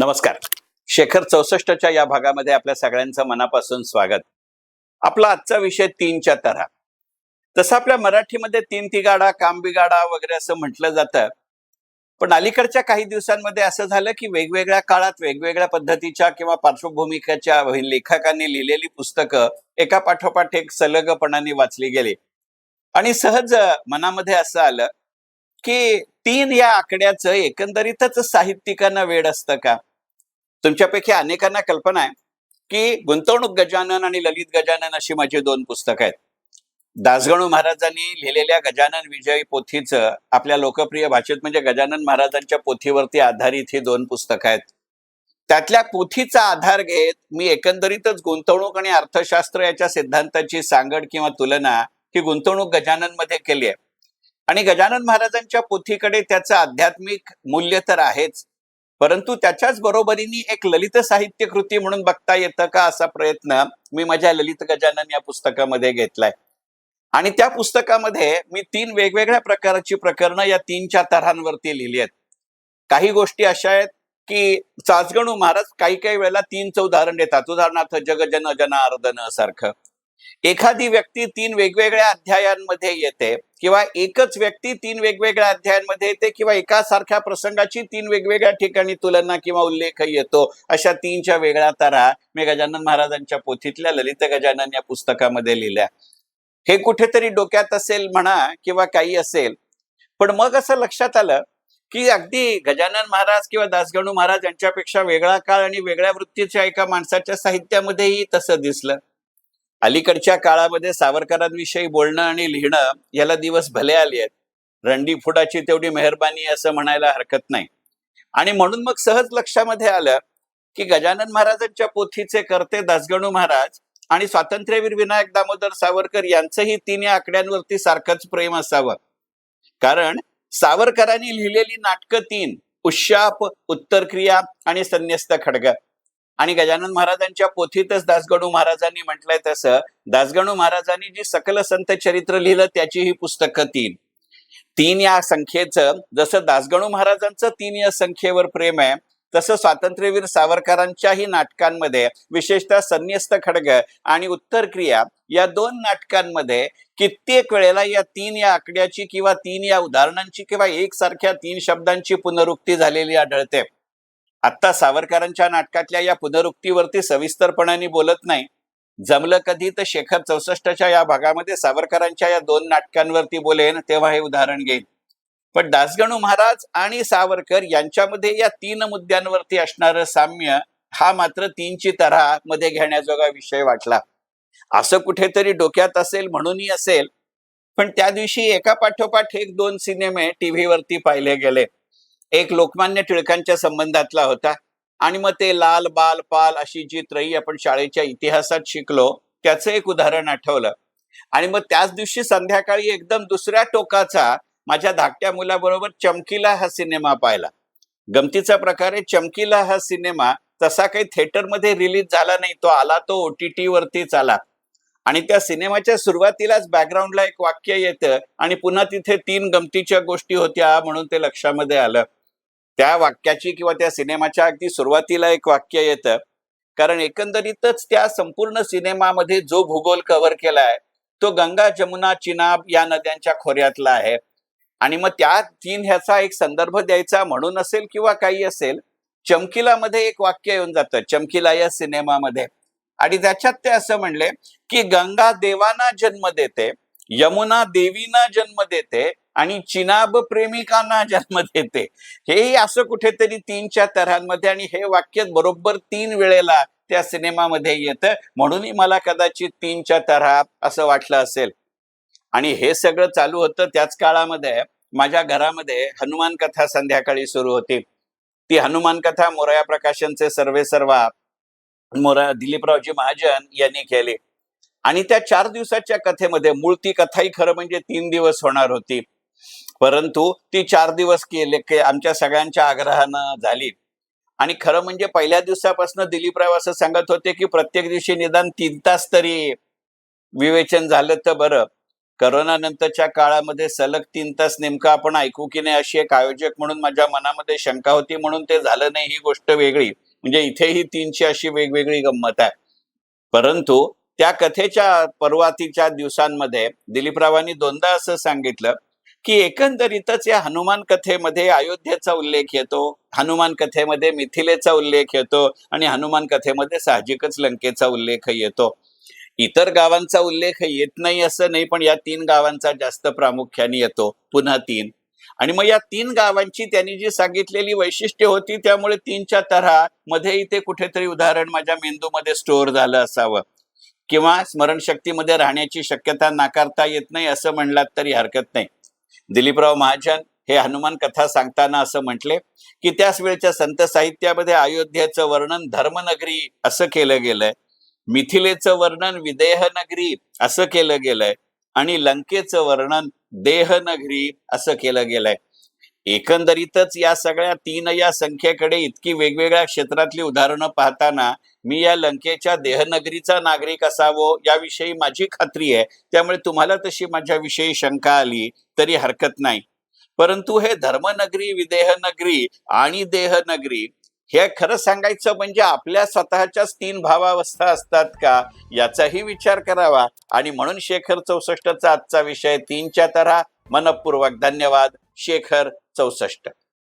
नमस्कार. शेखर चौसष्टच्या या भागामध्ये आपल्या सगळ्यांचं मनापासून स्वागत. आपला आजचा विषय तीनच्या तऱ्हा. तसं आपल्या मराठीमध्ये तीन तिगाडा काम बिगाडा वगैरे असं म्हटलं जातं पण अलीकडच्या काही दिवसांमध्ये असं झालं की वेगवेगळ्या काळात वेगवेगळ्या पद्धतीच्या किंवा पार्श्वभूमिकेच्या लेखकांनी लिहिलेली पुस्तकं एका पाठोपाठ एक सलगपणाने वाचली गेली. आणि सहज मनामध्ये असं आलं की तीन या आकड्याचं एकंदरीतच साहित्यिकांना वेळ असतं का? तुमच्यापैकी अनेकांना कल्पना आहे की गुंतवणूक गजानन आणि ललित गजानन अशी माझी दोन पुस्तकं आहेत. दासगणू महाराजांनी लिहिलेल्या गजानन विजयी पोथीचं आपल्या लोकप्रिय भाषेत म्हणजे गजानन महाराजांच्या पोथीवरती आधारित ही दोन पुस्तकं आहेत. त्यातल्या पोथीचा आधार घेत मी एकंदरीतच गुंतवणूक आणि अर्थशास्त्र याच्या सिद्धांताची सांगड किंवा तुलना ही गुंतवणूक गजाननमध्ये केली आहे. आणि गजानन महाराजांच्या पोथीकडे त्याचं आध्यात्मिक मूल्य तर आहेच परंतु त्याच्याच बरोबरीने एक ललित साहित्य कृती म्हणून बघता येतं का असा प्रयत्न मी माझ्या ललित गजानन या पुस्तकामध्ये घेतलाय. आणि त्या पुस्तकामध्ये मी तीन वेगवेगळ्या प्रकारची प्रकरणं या तीनच्या तऱ्हांवरती लिहिली आहेत. काही गोष्टी अशा आहेत की चाचगणू महाराज काही काही वेळेला तीनचं उदाहरण देतात. उदाहरणार्थ जगजन जनार्दन सारखं. एखादी व्यक्ती तीन वेगवेगळ्या अध्यायांमध्ये येते. किंवा एकच व्यक्ती तीन वेगवेगळ्या अध्यायांमध्ये येते किंवा एकासारख्या प्रसंगाची तीन वेगवेगळ्या ठिकाणी तुलना किंवा उल्लेख येतो. अशा तीनच्या वेगळ्या तारा मी गजानन महाराजांच्या पोथीतल्या ललित गजानन या पुस्तकामध्ये लिहिल्या. हे कुठेतरी डोक्यात असेल म्हणा किंवा काही असेल. पण मग असं लक्षात आलं की अगदी गजानन महाराज किंवा दासगणू महाराज यांच्यापेक्षा वेगळा काळ आणि वेगळ्या वृत्तीच्या एका माणसाच्या साहित्यामध्येही तसं दिसलं. अलीकडच्या काळामध्ये सावरकरांविषयी बोलणं आणि लिहिणं याला दिवस भले आले आहेत. रंडी फुटाची तेवढी मेहरबानी असं म्हणायला हरकत नाही. आणि म्हणून मग सहज लक्षामध्ये आलं की गजानन महाराजांच्या पोथीचे करते दासगणू महाराज आणि स्वातंत्र्यवीर विनायक दामोदर सावरकर यांचंही तिन्ही आकड्यांवरती सारखंच प्रेम असावं. कारण सावरकरांनी लिहिलेली नाटकं तीन उशाप उत्तरक्रिया आणि संन्यस्त खडगा. आणि गजानन महाराजांच्या पोथीतच दासगणू महाराजांनी म्हटलंय तसं दासगणू महाराजांनी जी सकल संत चरित्र लिहिलं त्याची ही पुस्तकं तीन. तीन या संख्येचं जसं दासगणू महाराजांचं तीन या संख्येवर प्रेम आहे तसं स्वातंत्र्यवीर सावरकरांच्याही नाटकांमध्ये विशेषतः संन्यस्त खडग आणि उत्तर क्रिया या दोन नाटकांमध्ये कित्येक वेळेला या तीन या आकड्याची किंवा तीन या उदाहरणांची किंवा एकसारख्या तीन शब्दांची पुनरुक्ती झालेली आढळते. आत्ता सावरकरांच्या नाटकातल्या या पुनरुक्तीवरती सविस्तरपणाने बोलत नाही. जमलं कधी तर शेखर चौसष्टच्या या भागामध्ये सावरकरांच्या या दोन नाटकांवरती बोलेन तेव्हा हे उदाहरण घेईन. पण दासगणू महाराज आणि सावरकर यांच्यामध्ये या तीन मुद्द्यांवरती असणारं साम्य हा मात्र तीनची तऱ्हा मध्ये घेण्याजोगा विषय वाटला. असं कुठेतरी डोक्यात असेल म्हणूनही असेल. पण त्या दिवशी एका पाठोपाठ एक दोन सिनेमे टीव्हीवरती पाहिले गेले. एक लोकमान्य टिळकांच्या संबंधातला होता. आणि मग ते लाल बाल पाल अशी जी त्रयी आपण शाळेच्या इतिहासात शिकलो त्याचं एक उदाहरण आठवलं. आणि मग त्याच दिवशी संध्याकाळी एकदम दुसऱ्या टोकाचा माझ्या धाकट्या मुलाबरोबर चमकीला हा सिनेमा पाहिला. गमतीचा प्रकारे चमकीला हा सिनेमा तसा काही थिएटरमध्ये रिलीज झाला नाही तो आला तो ओटीटी वरतीच आला आणि त्या सिनेमाच्या सुरुवातीलाच बॅकग्राऊंडला एक वाक्य येतं आणि पुन्हा तिथे तीन गमतीच्या गोष्टी होत्या म्हणून ते लक्षामध्ये आलं. त्या वाक्याची किंवा त्या सिनेमाच्या अगदी सुरुवातीला एक वाक्य येतं. कारण एकंदरीतच त्या संपूर्ण सिनेमामध्ये जो भूगोल कव्हर केला आहे तो गंगा जमुना चिनाब या नद्यांच्या खोऱ्यातला आहे. आणि मग त्या तीन ह्याचा एक संदर्भ द्यायचा म्हणून असेल किंवा काही असेल चमकीला मध्ये एक वाक्य येऊन जातं चमकीला या सिनेमामध्ये. आणि त्याच्यात ते असं म्हणले की गंगा देवांना जन्म देते यमुना देवीना जन्म देते आणि चिनाब प्रेमिकांना जन्म देते. हेही असं कुठेतरी तीनच्या तऱ्हांमध्ये आणि हे वाक्य बरोबर तीन वेळेला त्या सिनेमामध्ये येतं. म्हणूनही मला कदाचित तीनच्या तऱ्हा असं वाटलं असेल. आणि हे सगळं चालू होतं त्याच काळामध्ये. माझ्या घरामध्ये हनुमान कथा संध्याकाळी सुरू होती. ती हनुमान कथा मोरया प्रकाशनचे सर्वे सर्वा मोरा दिलीपरावजी महाजन यांनी केली. आणि त्या चार दिवसाच्या कथेमध्ये मूळ ती कथाही खरं म्हणजे तीन दिवस होणार होती. परंतु ती चार दिवस केले के आमच्या सगळ्यांच्या आग्रहानं झाली. आणि खरं म्हणजे पहिल्या दिवसापासून दिलीपराव असं सांगत होते की प्रत्येक दिवशी निदान तीन तास तरी विवेचन झालं तर बरं. करोना नंतरच्या काळामध्ये सलग तीन तास नेमकं आपण ऐकू की नाही अशी एक आयोजक म्हणून माझ्या मनामध्ये शंका होती म्हणून ते झालं नाही ही गोष्ट वेगळी. म्हणजे इथेही तीनची अशी वेगवेगळी गंमत आहे. परंतु त्या कथेच्या पर्वातीच्या दिवसांमध्ये दिलीपरावांनी दोनदा असं सांगितलं की एकंदरीतच या हनुमान कथेमध्ये अयोध्येचा उल्लेख येतो हनुमान कथेमध्ये मिथिलेचा उल्लेख येतो आणि हनुमान कथेमध्ये साहजिकच लंकेचा उल्लेख येतो. इतर गावांचा उल्लेख येत नाही असं नाही पण या तीन गावांचा जास्त प्रामुख्याने येतो पुन्हा तीन. आणि मग या तीन गावांची त्यांनी जी सांगितलेली वैशिष्ट्य होती त्यामुळे तीनच्या तऱ्हा मध्ये इथे कुठेतरी उदाहरण माझ्या मेंदूमध्ये स्टोअर झालं असावं. किंवा स्मरणशक्तीमध्ये राहण्याची शक्यता नाकारता येत नाही असं म्हणलात तरी हरकत नाही. दिलीपराव महाजन हे हनुमान कथा सांगताना असं म्हटले की त्याच वेळच्या संत साहित्यामध्ये अयोध्येचं वर्णन धर्मनगरी असं केलं गेलंय. मिथिलेचं वर्णन विदेहनगरी असं केलं गेलंय. आणि लंकेचं वर्णन देहनगरी असं केलं गेलंय. एकंदरीतच या सगळ्या तीन या संख्येकडे इतकी वेगवेगळ्या क्षेत्रातली उदाहरणं पाहताना मी या लंकेच्या देहनगरीचा नागरिक असावो याविषयी माझी खात्री आहे. त्यामुळे तुम्हाला तशी माझ्याविषयी शंका आली तरी हरकत नाही. परंतु हे धर्मनगरी विदेहनगरी आणि देहनगरी हे खरं सांगायचं म्हणजे आपल्या स्वतःच्याच तीन भावावस्था असतात का? याचाही विचार करावा. आणि म्हणून शेखर चौसष्टचा आजचा विषय तीनच्या तऱ्हा मनपूर्वक धन्यवाद शेखर चौसष्ट.